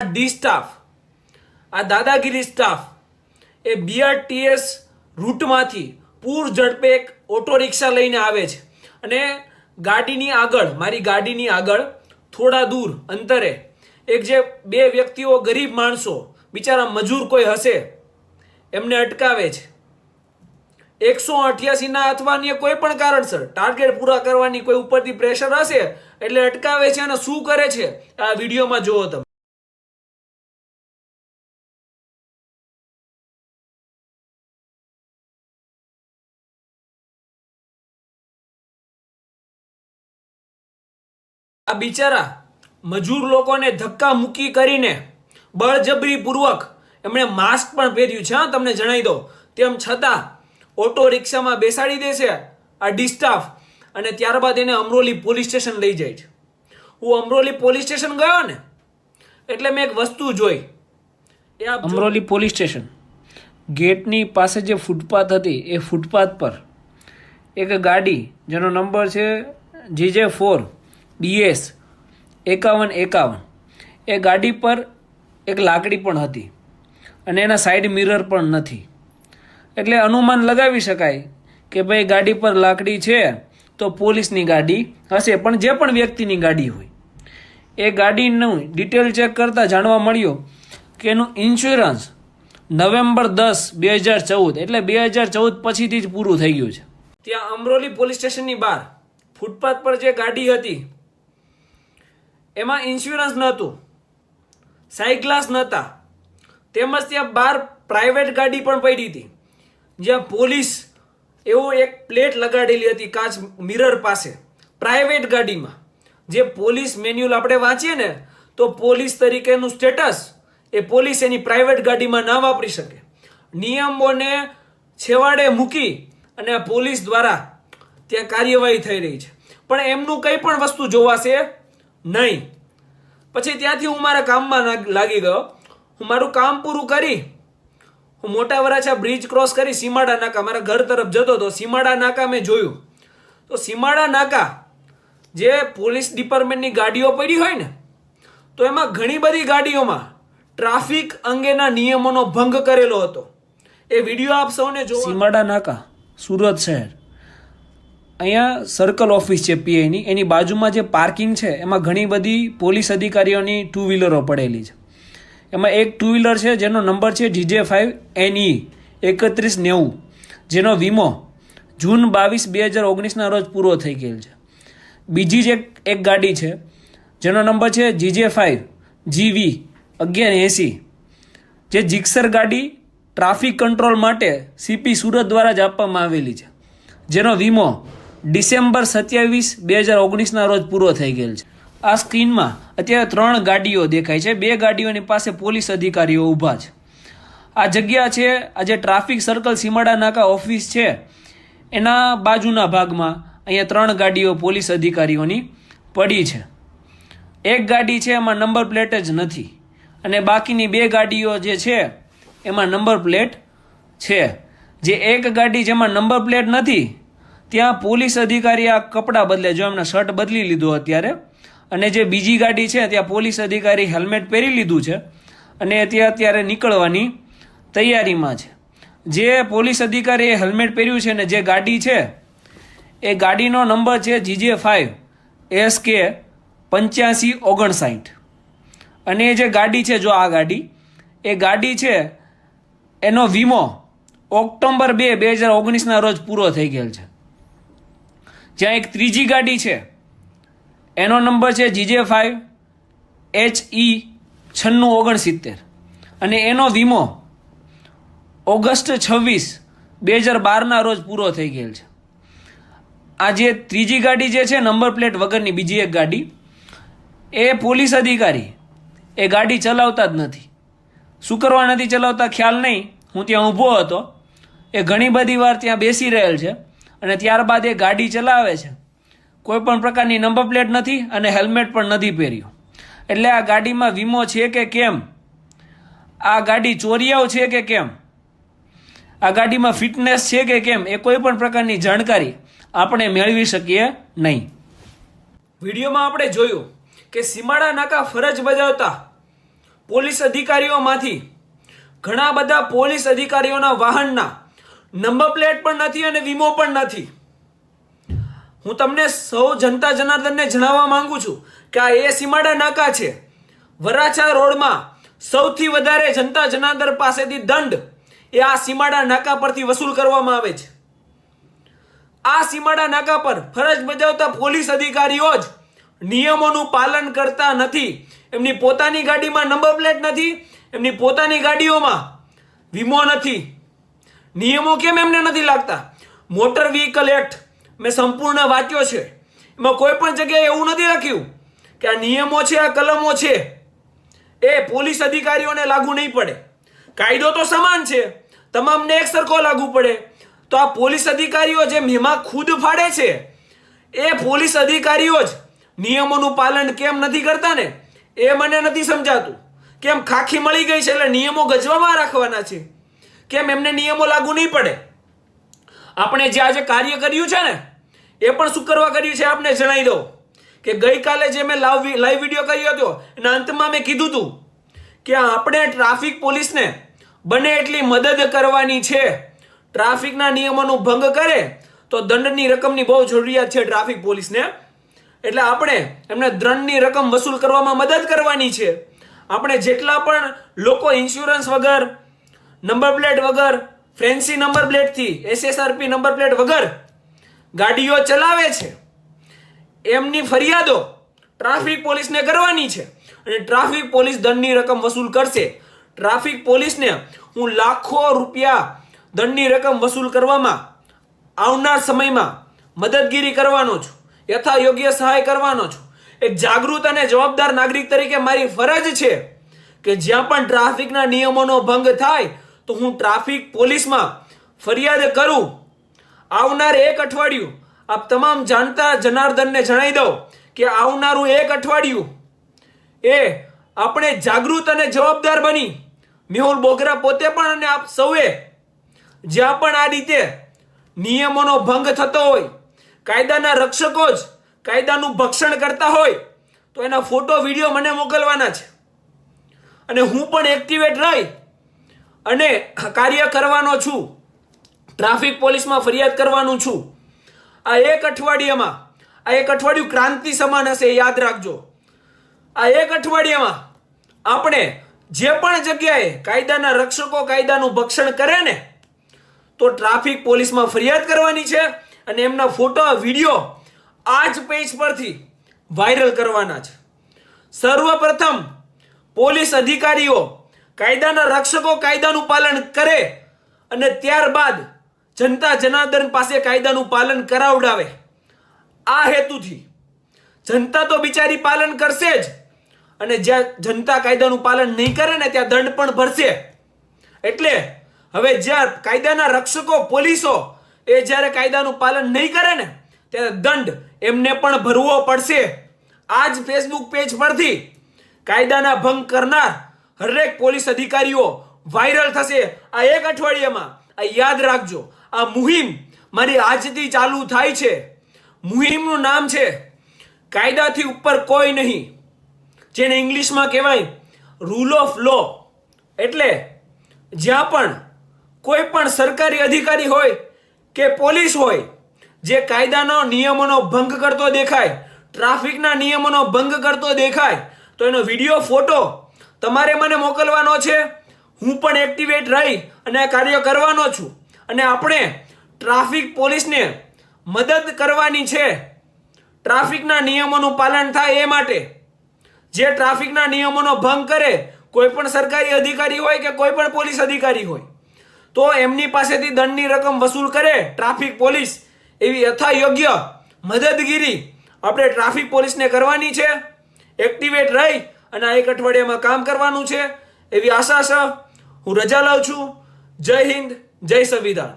D staff આ દાદાગીરી staff એ BRTS રૂટમાંથી પૂર ઝડપે એક ઓટો રિક્ષા લઈને આવે છે. અને ગાડીની આગળ, મારી ગાડીની આગળ થોડા દૂર, અંતરે એક જે બે વ્યક્તિઓ ગરીબ માણસો, બિચારા મજૂર કોઈ હશે, એમને અટકાવે છે. એકસો અઠ્યાસીના અથવા અન્ય કોઈ પણ કારણસર ટાર્ગેટ પૂરા કરવાની કોઈ ઉપરથી પ્રેશર હશે, એટલે અટકાવે છે અને શું કરે છે, આ વિડીયોમાં જુઓ તમે. આ બિચારા મજૂર લોકોને ધક્કા મૂકી કરીને બળજબરી પૂર્વક એમણે માસ્ક પણ પહેર્યું છે, હા, તમને જણાવી દો તેમ છતાં ઓટો રિક્ષામાં બેસાડી દેશે આ ડિસ્ટાફ અને ત્યારબાદ એને અમરોલી પોલીસ સ્ટેશન લઈ જાય છે. હું અમરોલી પોલીસ સ્ટેશન ગયો ને, એટલે મેં એક વસ્તુ જોઈ. એ અમરોલી પોલીસ સ્ટેશન. ગેટની પાસે જે ફૂટપાથ હતી, એ ફૂટપાથ પર એક ગાડી, જેનો નંબર છે જીજે ફોર ડીએસ, એકાવન એકાવન. એ ગાડી પર એક લાકડી પણ હતી અને એના સાઈડ મિરર પણ નથી. એટલે અનુમાન લગાવી શકાય કે ભાઈ ગાડી પર લાકડી છે તો પોલીસની ગાડી હશે, પણ જે પણ વ્યક્તિની ગાડી હોય. એ ગાડીનું ડિટેલ ચેક કરતાં જાણવા મળ્યું કે એનું ઇન્સ્યોરન્સ નવેમ્બર દસ, બે હજાર ચૌદ, એટલે બે હજાર ચૌદ પછીથી જ પૂરું થઈ ગયું છે. ત્યાં અમરોલી પોલીસ સ્ટેશનની બહાર ફૂટપાથ પર જે ગાડી હતી એમાં ઇન્સ્યોરન્સ નહોતું. સાઈ નહોતા. તેમજ ત્યાં બહાર પ્રાઇવેટ ગાડી પણ પડી હતી. જ્યાં પોલીસ એવો એક પ્લેટ લગાડેલી હતી કાચ મિરર પાસે પ્રાઇવેટ ગાડીમાં. જે પોલીસ મેન્યુઅલ આપણે વાંચીએ ને, તો પોલીસ તરીકેનું સ્ટેટસ એ પોલીસ એની પ્રાઇવેટ ગાડીમાં ના વાપરી શકે. નિયમોને છેવાડે મૂકી અને પોલીસ દ્વારા ત્યાં કાર્યવાહી થઈ રહી છે. પણ એમનું કંઈ પણ વસ્તુ જોવાશે નહીં. પછી ત્યાંથી હું મારા કામમાં લાગી ગયો. હું મારું કામ પૂરું કરી. હું મોટા વરાછા બ્રિજ ક્રોસ કરી સીમાડા નાકા, મારા ઘર તરફ જતો હતો. સીમાડા નાકા મેં જોયું. તો સીમાડા નાકા જે પોલીસ ડિપાર્ટમેન્ટની ગાડીઓ પડી હોય ને, તો એમાં ઘણી બધી ગાડીઓમાં ટ્રાફિક અંગેના નિયમોનો ભંગ કરેલો હતો. એ વીડિયો આપ સૌને જો સીમાડા નાકા, સુરત શહેર. અહીંયા સર્કલ ઓફિસ છે પીઆઈની એની બાજુમાં જે પાર્કિંગ છે, એમાં ઘણી બધી પોલીસ અધિકારીઓની ટુ વ્હીલરો પડેલી છે. એમાં એક ટુ વ્હીલર છે, જેનો નંબર છે જીજે ફાઇવ એનઈ એકત્રીસ નેવું. જેનો વીમો જૂન બાવીસ બે હજાર ઓગણીસના રોજ પૂરો થઈ ગયેલ છે. બીજી જ એક એક ગાડી છે, જેનો નંબર છે જીજે ફાઇવ જીવી અગિયાર એંસી. જે જીક્સર ગાડી ટ્રાફિક કંટ્રોલ માટે સીપી સુરત દ્વારા જ આપવામાં આવેલી છે. જેનો વીમો ડિસેમ્બર સત્યાવીસ, બે હજાર ઓગણીસના રોજ પૂરો થઈ ગયેલ છે. આ સ્ક્રીનમાં અત્યારે ત્રણ ગાડીઓ દેખાય છે. બે ગાડીઓની પાસે પોલીસ અધિકારીઓ ઊભા છે. આ જગ્યા છે, આ જે traffic circle Simada Naka office છે, એના બાજુના ભાગમાં અહીંયા ત્રણ ગાડીઓ પોલીસ અધિકારીઓની પડી છે. એક ગાડી છે, એમાં નંબર પ્લેટ જ નથી. અને બાકીની બે ગાડીઓ જે છે, એમાં નંબર પ્લેટ છે. જે એક ગાડી જેમાં નંબર પ્લેટ નથી ત્યાં પોલીસ અધિકારી આ કપડાં બદલે, જો એમને શર્ટ બદલી લીધું અત્યારે, અને જે બીજી ગાડી છે, ત્યાં પોલીસ અધિકારી હેલ્મેટ પહેરી લીધું છે, અને તે અત્યારે નીકળવાની તૈયારીમાં છે. જે પોલીસ અધિકારીએ હેલ્મેટ પહેર્યું છે ને જે ગાડી છે, એ ગાડીનો નંબર છે જીજે ફાઇવ એસ કે પંચ્યાસી ઓગણસાઠ. અને એ જે ગાડી છે, જો આ ગાડી, એ ગાડી છે, એનો વીમો ઓક્ટોબર બે બે હજાર ઓગણીસના રોજ પૂરો થઈ ગયેલ છે. જ્યાં એક ત્રીજી ગાડી છે. એનો નંબર છે જીજે ફાઇવ એચ ઈ છન્નું ઓગણસિત્તેર. અને એનો વીમો ઓગસ્ટ છવ્વીસ બે હજાર બારના રોજ પૂરો થઈ ગયેલ છે. આ જે ત્રીજી ગાડી જે છે, નંબર પ્લેટ વગરની બીજી એક ગાડી, એ પોલીસ અધિકારી એ ગાડી ચલાવતા જ નથી. શું કરવા નથી ચલાવતા? ખ્યાલ નહીં. હું ત્યાં ઊભો હતો. એ ઘણી બધી વાર ત્યાં બેસી રહેલ છે. અને ત્યારબાદ એ ગાડી ચલાવે છે. કોઈ પણ પ્રકારની નંબર પ્લેટ નથી અને હેલ્મેટ પણ નથી પહેર્યું. એટલે આ ગાડીમાં વીમો છે કે કેમ? આ ગાડી ચોરિયાઓ છે કે કેમ? આ ગાડીમાં ફિટનેસ છે કે કેમ? એ કોઈ પણ પ્રકારની જાણકારી આપણે મેળવી શકીએ નહીં. વિડીયોમાં આપણે જોયું કે સીમાડા નાકા ફરજ બજાવતા પોલીસ અધિકારીઓમાંથી ઘણા બધા પોલીસ અધિકારીઓના વાહનના નંબર પ્લેટ પણ નથી અને વીમો પણ નથી. હું તમને સૌ જનતા જનાર્દનને જણાવવા માંગુ છું કે આ એ સીમાડા નાકા છે. વરાછા રોડમાં સૌથી વધારે જનતા જનાર્દન પાસેથી દંડ એ આ સીમાડા નાકા પરથી વસૂલ કરવામાં આવે છે. આ સીમાડા નાકા પર ફરજ બજાવતા પોલીસ અધિકારીઓ જ નિયમોનું પાલન કરતા નથી. એમની પોતાની ગાડીમાં નંબર પ્લેટ નથી, એમની પોતાની ગાડીઓમાં વીમો નથી. નિયમો કેમ એમને નથી લાગતા? મોટર વ્હીકલ એક્ટ મેં સંપૂર્ણ વાંચ્યો છે. એમાં કોઈ પણ જગ્યાએ એવું નથી લખ્યું કે આ નિયમો છે, આ કલમો છે. એ પોલીસ અધિકારીઓને લાગુ નહીં પડે. કાયદો તો સમાન છે. તમામને એક સરખો લાગુ પડે. તો આ પોલીસ અધિકારીઓ જે મેમાં ખુદ ફાડે છે, એ પોલીસ અધિકારીઓ જ નિયમોનું પાલન કેમ નથી કરતા ને? એ મને નથી સમજાતું. કેમ ખાખી મળી ગઈ છે એટલે નિયમો ગજવામાં રાખવાના છે? કેમ એમને નિયમો લાગુ નહીં પડે? આપણે જે આજે કાર્ય કર્યું છે ને, એ પણ શું કરવા કર્યું છે આપને જણાવી દઉં? કે ગઈકાલે જે મેં લાઈવ લાઈવ વીડિયો કર્યો હતો, એના અંતમાં મેં કીધું હતું કે આપણે ટ્રાફિક પોલીસને બને એટલી મદદ કરવાની છે. ટ્રાફિકના નિયમોનું ભંગ કરે તો દંડની રકમની બહુ જરૂરિયાત છે ટ્રાફિક પોલીસને. એટલે આપણે એમને દંડની રકમ વસૂલ કરવામાં મદદ કરવાની છે. આપણે જેટલા પણ લોકો ઇન્સ્યોરન્સ વગર નંબર પ્લેટ વગર, ફ્રેન્સી નંબર પ્લેટથી એસએસઆરપી નંબર પ્લેટ વગર ગાડીઓ ચલાવે છે. એમની ફરિયાદો ટ્રાફિક પોલીસને કરવાની છે અને ટ્રાફિક પોલીસ દંડની રકમ વસૂલ કરશે. ટ્રાફિક પોલીસને હું લાખો રૂપિયા દંડની રકમ વસૂલ કરવામાં આવનાર સમયમાં મદદગીરી કરવાનો છું યથા યોગ્ય સહાય કરવાનો છું. એક જાગૃત અને જવાબદાર નાગરિક તરીકે મારી ફરજ છે કે જ્યાં પણ ટ્રાફિકના નિયમોનો ભંગ થાય તો હું ટ્રાફિક પોલીસમાં ફરિયાદ કરું. આવનાર એક અઠવાડિયું આપ તમામ જાણતા જનાર્દનને જણાવી દઉં કે આવનારું એક અઠવાડિયું એ આપણે જાગૃત અને જવાબદાર બની. મેહુલ બોગરા પોતે પણ અને આપ સૌએ જ્યાં પણ આ રીતે નિયમોનો ભંગ થતો હોય, કાયદાના રક્ષકો જ કાયદાનું ભક્ષણ કરતા હોય, તો એના ફોટો, વીડિયો મને મોકલવાના છે. અને હું પણ એક્ટિવેટ રહી અને કાર્ય કરવાનો છું. ટ્રાફિક પોલીસમાં ફરિયાદ કરવાનું છું. આ એક અઠવાડિયામાં, આ એક અઠવાડિયું ક્રાંતિ સમાન હશે યાદ રાખજો. આ એક અઠવાડિયામાં આપણે જે પણ જગ્યાએ કાયદાના રક્ષકો કાયદાનું ભક્ષણ કરે ને, તો ટ્રાફિક પોલીસમાં ફરિયાદ કરવાની છે અને એમના ફોટો, વીડિયો આ જ પેજ પરથી વાયરલ કરવાના છે. સર્વપ્રથમ પોલીસ અધિકારીઓ કાયદાના રક્ષકો કાયદાનું પાલન કરે અને ત્યારબાદ જનતા જનાર્દન પાસે કાયદાનું પાલન કરાવડાવે. આ હેતુથી જનતા તો બિચારી પાલન કરશે જ. અને જ્યાં જનતા કાયદાનું પાલન નહીં કરે ને ત્યાં દંડ પણ ભરશે. એટલે હવે જ્યાં કાયદાના રક્ષકો, પોલીસો એ જ્યારે કાયદાનું પાલન નહીં કરે ને ત્યારે દંડ એમને પણ ભરવો પડશે. આ જ ફેસબુક પેજ પરથી કાયદાના ભંગ કરનાર હરેક પોલીસ અધિકારીઓ વાયરલ થશે. આ એક અઠવાડિયામાં, આ યાદ રાખજો, આ મુહિમ મારી આજથી ચાલુ થાય છે. મુહિમનું નામ છે કાયદાથી ઉપર કોઈ નહીં. જેને ઇંગ્લિશમાં કહેવાય રૂલ ઓફ લો એટલે જ્યાં પણ કોઈ પણ સરકારી અધિકારી હોય કે પોલીસ હોય, જે કાયદાનો નિયમોનો ભંગ કરતો દેખાય, ટ્રાફિકના નિયમોનો ભંગ કરતો દેખાય, તો એનો વીડિયો ફોટો તમારે મને મોકલવાનો છે? હું પણ એક્ટિવેટ રહી અને આ કાર્ય કરવાનો છું. અને આપણે ટ્રાફિક પોલીસને મદદ કરવાની છે. ટ્રાફિકના નિયમોનું પાલન થાય એ માટે. જે ટ્રાફિકના નિયમોનો ભંગ કરે, કોઈ પણ સરકારી અધિકારી હોય કે કોઈ પણ પોલીસ અધિકારી હોય, તો એમની પાસેથી દંડની રકમ વસૂલ કરે ટ્રાફિક પોલીસ. એવી યથા યોગ્ય મદદગીરી આપણે ટ્રાફિક પોલીસને કરવાની છે. એક્ટિવેટ રહી અને આ એક અઠવાડિયામાં કામ કરવાનું છે. એવી આશા છે. હું રજા લઉં છું. જય હિન્દ, જય સંવિધાન.